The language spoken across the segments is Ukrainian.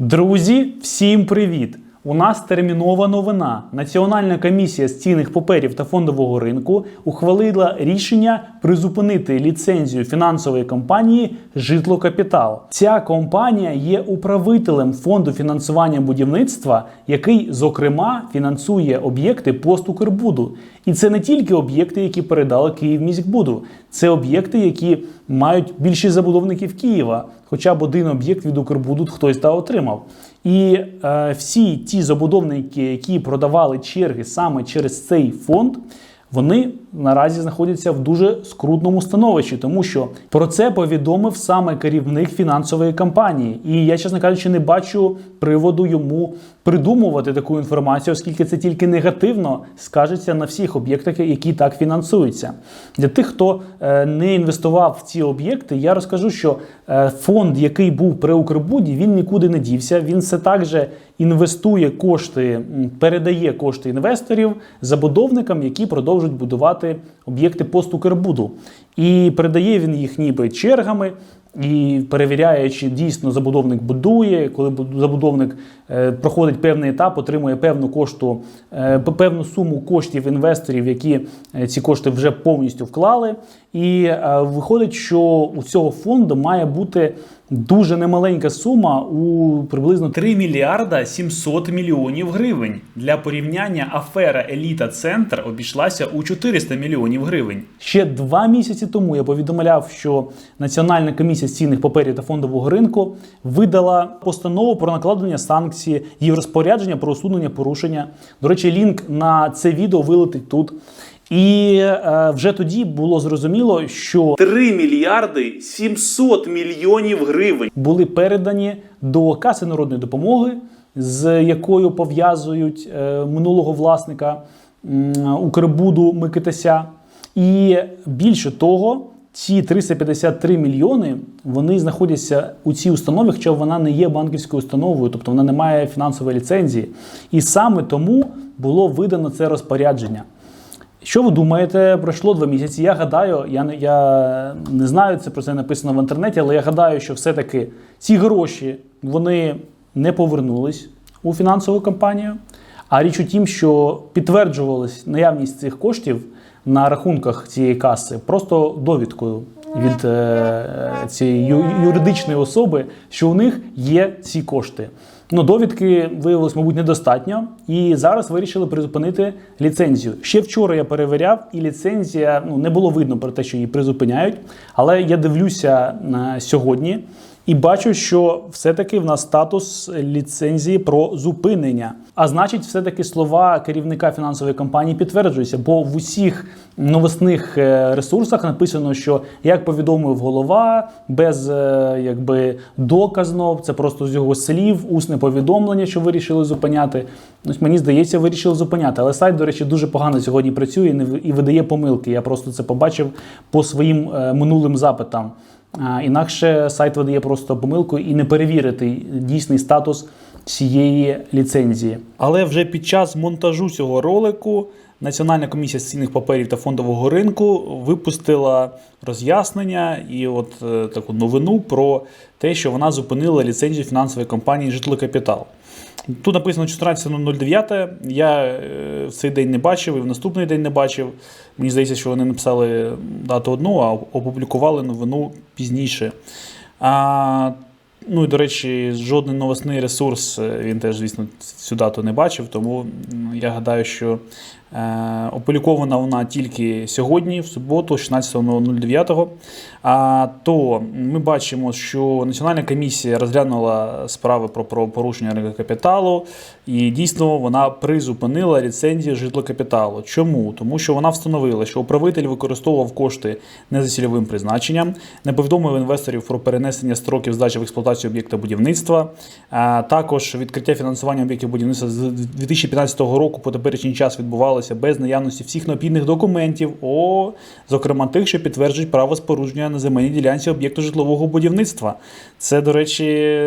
Друзі, всім привіт! У нас термінова новина. Національна комісія з цінних паперів та фондового ринку ухвалила рішення призупинити ліцензію фінансової компанії Житлокапітал. Ця компанія є управителем фонду фінансування будівництва, який, зокрема, фінансує об'єкти постукрбуду. І це не тільки об'єкти, які передали Київміськбуду, це об'єкти, які мають більшість забудовників Києва. Хоча б один об'єкт від Укрбуду хтось та отримав. І е, всі ті забудовники, які продавали черги саме через цей фонд, вони наразі знаходяться в дуже скрутному становищі, тому що про це повідомив саме керівник фінансової компанії. І я, чесно кажучи, не бачу приводу йому придумувати таку інформацію, оскільки це тільки негативно скажеться на всіх об'єктах, які так фінансуються. Для тих, хто е, не інвестував в ці об'єкти, я розкажу, що фонд, який був при Укрбуді, він нікуди не дівся. Він все так же інвестує кошти, передає кошти інвесторів забудовникам, які продовжують будувати об'єкти постукрбуду. І передає він їх ніби чергами. І перевіряє, чи дійсно забудовник будує, коли забудовник е, проходить певний етап, отримує певну кошту, е, певну суму коштів інвесторів, які е, ці кошти вже повністю вклали. І е, виходить, що у цього фонду має бути дуже немаленька сума у приблизно 3 мільярда 700 мільйонів гривень. Для порівняння афера Еліта Центр обійшлася у 400 мільйонів гривень. Ще два місяці тому я повідомляв, що Національна комісія цінних паперів та фондового ринку видала постанову про накладення санкції її розпорядження про усунення порушення. До речі, лінк на це відео вилетить тут. І е, вже тоді було зрозуміло, що 3 мільярди 700 мільйонів гривень були передані до каси народної допомоги, з якою пов'язують е, минулого власника м, Укрбуду Микитася. І більше того, ці 353 мільйони вони знаходяться у цій установі, хоча вона не є банківською установою, тобто вона не має фінансової ліцензії. І саме тому було видано це розпорядження. Що ви думаєте? Пройшло два місяці. Я гадаю, я не, я не знаю, це про це написано в інтернеті, але я гадаю, що все-таки ці гроші вони не повернулись у фінансову компанію. А річ у тім, що підтверджувалась наявність цих коштів на рахунках цієї каси просто довідкою від е, цієї юридичної особи, що у них є ці кошти. Ну, довідки виявилось, мабуть, недостатньо, і зараз вирішили призупинити ліцензію. Ще вчора я перевіряв, і ліцензія ну не було видно про те, що її призупиняють. Але я дивлюся на сьогодні і бачу, що все-таки в нас статус ліцензії про зупинення. А значить, все-таки слова керівника фінансової компанії підтверджуються, бо в усіх новосних е, ресурсах написано, що як повідомив голова, без е, якби доказно, це просто з його слів, усне повідомлення, що вирішили зупиняти. Ось мені здається, вирішили зупиняти. Але сайт, до речі, дуже погано сьогодні працює і видає помилки. Я просто це побачив по своїм е, минулим запитам. Інакше сайт видає просто помилку і не перевірити дійсний статус цієї ліцензії. Але вже під час монтажу цього ролику Національна комісія з цінних паперів та фондового ринку випустила роз'яснення і от е, таку новину про те, що вона зупинила ліцензію фінансової компанії Житлокапітал. Тут написано 14.09. Я е, в цей день не бачив і в наступний день не бачив. Мені здається, що вони написали дату одну, а опублікували новину пізніше. А, ну і до речі, жоден новосний ресурс е, він теж, звісно, цю дату не бачив, тому я гадаю, що опублікована вона тільки сьогодні, в суботу, 16.09. А то ми бачимо, що Національна комісія розглянула справи про правопорушення ринку капіталу, і дійсно вона призупинила ліцензію житлокапіталу. Чому? Тому що вона встановила, що управитель використовував кошти не за цільовим призначенням, не повідомив інвесторів про перенесення строків здачі в експлуатацію об'єкта будівництва. А також відкриття фінансування об'єктів будівництва з 2015 року по теперішній час відбувалося фінансувалося без наявності всіх необхідних документів, о, зокрема тих, що підтверджують право спорудження на земельній ділянці об'єкту житлового будівництва. Це, до речі,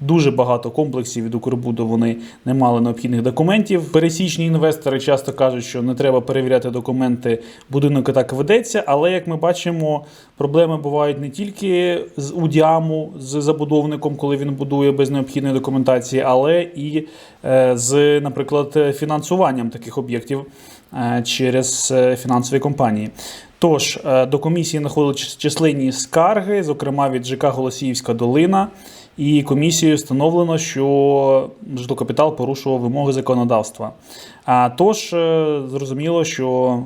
дуже багато комплексів від Укрбуду вони не мали необхідних документів. Пересічні інвестори часто кажуть, що не треба перевіряти документи, будинок і так ведеться. Але як ми бачимо, проблеми бувають не тільки з удіаму, з забудовником, коли він будує без необхідної документації, але і е, з, наприклад, фінансуванням таких об'єктів е, через е, фінансові компанії. Тож е, до комісії надходили численні скарги, зокрема від ЖК Голосіївська долина. І комісією встановлено, що житлокапітал порушував вимоги законодавства. А тож зрозуміло, що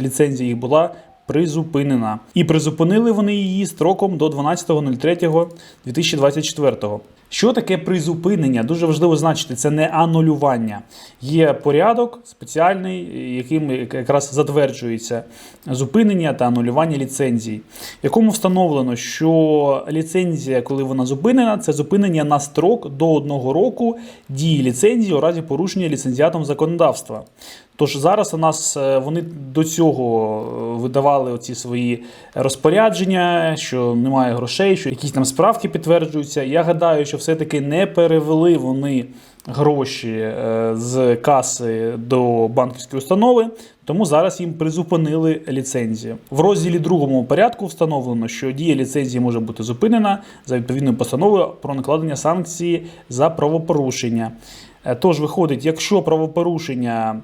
ліцензія їх була призупинена. І призупинили вони її строком до 12.03.2024. Що таке призупинення? Дуже важливо значити, це не анулювання. Є порядок спеціальний, яким якраз затверджується зупинення та анулювання ліцензій, в якому встановлено, що ліцензія, коли вона зупинена, це зупинення на строк до одного року дії ліцензії у разі порушення ліцензіатом законодавства. Тож зараз у нас е, вони до цього е, видавали оці свої розпорядження, що немає грошей, що якісь там справки підтверджуються. Я гадаю, що все-таки не перевели вони гроші е, з каси до банківської установи, тому зараз їм призупинили ліцензію. В розділі другому порядку встановлено, що дія ліцензії може бути зупинена за відповідною постановою про накладення санкції за правопорушення. Е, Тож виходить, якщо правопорушення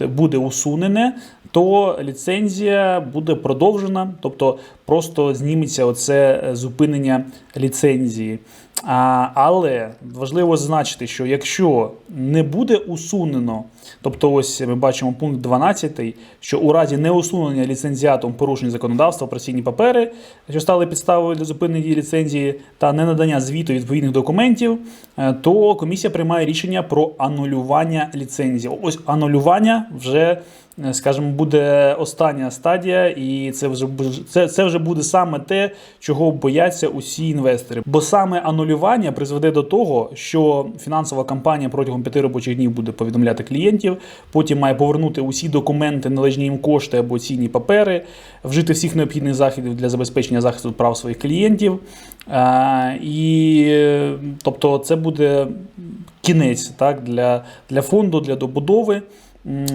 е, буде усунене, то ліцензія буде продовжена, тобто просто зніметься оце е, зупинення ліцензії. А, але важливо зазначити, що якщо не буде усунено, тобто ось ми бачимо пункт 12, що у разі неусунення ліцензіатом порушень законодавства про цінні папери, що стали підставою для зупинення дії ліцензії та ненадання звіту відповідних документів, е, то комісія приймає рішення про анулювання ліцензії. Ось анулювання вже. Е, Скажімо, буде остання стадія, і це вже це, це вже буде саме те, чого бояться усі інвестори. Бо саме анулювання призведе до того, що фінансова компанія протягом п'яти робочих днів буде повідомляти клієнтів, потім має повернути усі документи, належні їм кошти або цінні папери, вжити всіх необхідних заходів для забезпечення захисту прав своїх клієнтів. А, і е, тобто, це буде кінець так, для, для фонду, для добудови.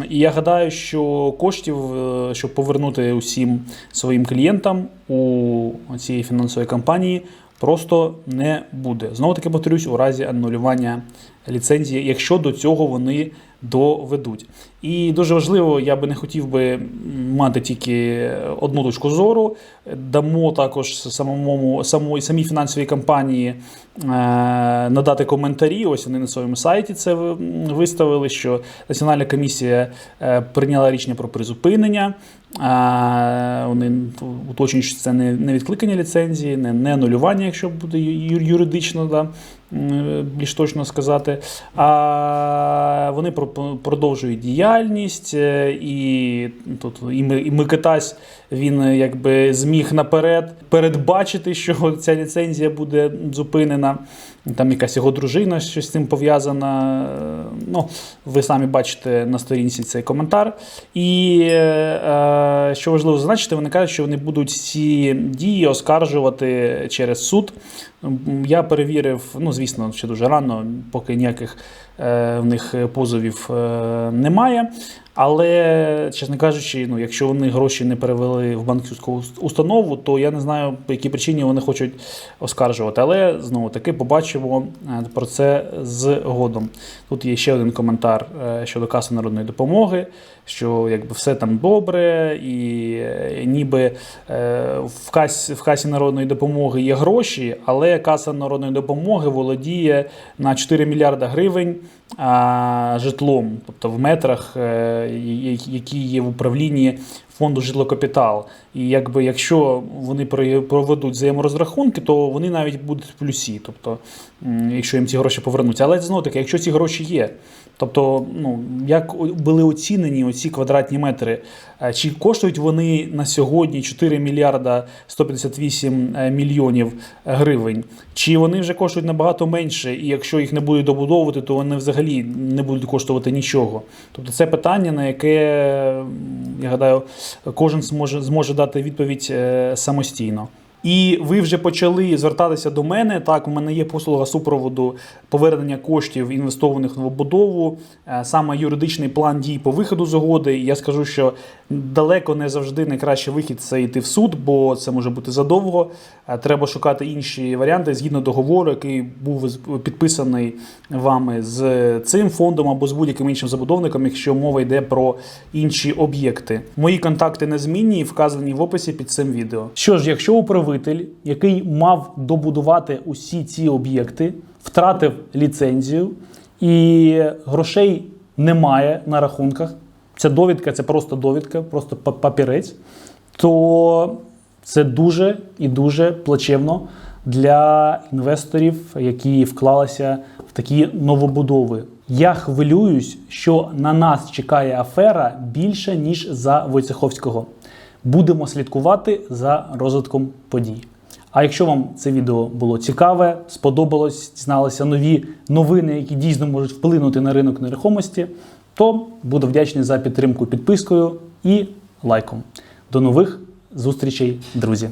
І я гадаю, що коштів, е, щоб повернути усім своїм клієнтам у цієї фінансової компанії, просто не буде. Знову таки повторюсь, у разі анулювання ліцензії, якщо до цього вони доведуть. І дуже важливо, я би не хотів би мати тільки одну точку зору. Дамо також самому самої самій фінансовій компанії е, надати коментарі. Ось вони на своєму сайті це виставили, що Національна комісія е, прийняла рішення про призупинення. А, вони уточнюють, що це не, відкликання ліцензії, не, не анулювання, якщо буде юридично, да, більш точно сказати. А вони про- продовжують діяльність, е, і тут і, Ми- і Микитась він е, якби зміг наперед передбачити, що ця ліцензія буде зупинена. Там якась його дружина щось з цим пов'язана. Е, Ну, ви самі бачите на сторінці цей коментар. І е, що важливо зазначити, вони кажуть, що вони будуть ці дії оскаржувати через суд. Я перевірив, ну звісно, ще дуже рано, поки ніяких в них позовів немає. Але, чесно кажучи, ну, якщо вони гроші не перевели в банківську установу, то я не знаю, по якій причині вони хочуть оскаржувати. Але знову таки побачимо е, про це згодом. Тут є ще один коментар е, щодо каси народної допомоги, що якби все там добре, і е, ніби в касі, в касі народної допомоги є гроші, але каса народної допомоги володіє на 4 мільярда гривень житлом, тобто в метрах, які є в управлінні фонду житлокапітал. І якби якщо вони проведуть взаєморозрахунки, то вони навіть будуть в плюсі, тобто, якщо їм ці гроші повернуться. Але знову таки, якщо ці гроші є, тобто, ну як були оцінені оці квадратні метри, е, чи коштують вони на сьогодні 4 мільярда 158 е, мільйонів гривень, чи вони вже коштують набагато менше, і якщо їх не будуть добудовувати, то вони взагалі не будуть коштувати нічого. Тобто це питання, на яке я гадаю, кожен зможе, зможе дати відповідь е, самостійно. І ви вже почали звертатися до мене. Так, у мене є послуга супроводу повернення коштів інвестованих в новобудову, е, саме юридичний план дій по виходу з угоди. Я скажу, що далеко не завжди найкращий вихід це йти в суд, бо це може бути задовго. Е, Треба шукати інші варіанти згідно договору, який був підписаний вами з цим фондом або з будь-яким іншим забудовником, якщо мова йде про інші об'єкти. Мої контакти незмінні і вказані в описі під цим відео. Що ж, якщо управитель, який мав добудувати усі ці об'єкти, втратив ліцензію і грошей немає на рахунках, ця довідка це просто довідка, просто папірець, то це дуже і дуже плачевно для інвесторів, які вклалися в такі новобудови. Я хвилююсь, що на нас чекає афера більше ніж за Войцеховського. Будемо слідкувати за розвитком подій. А якщо вам це відео було цікаве, сподобалось, дізналися нові новини, які дійсно можуть вплинути на ринок нерухомості, то буду вдячний за підтримку підпискою і лайком. До нових зустрічей, друзі!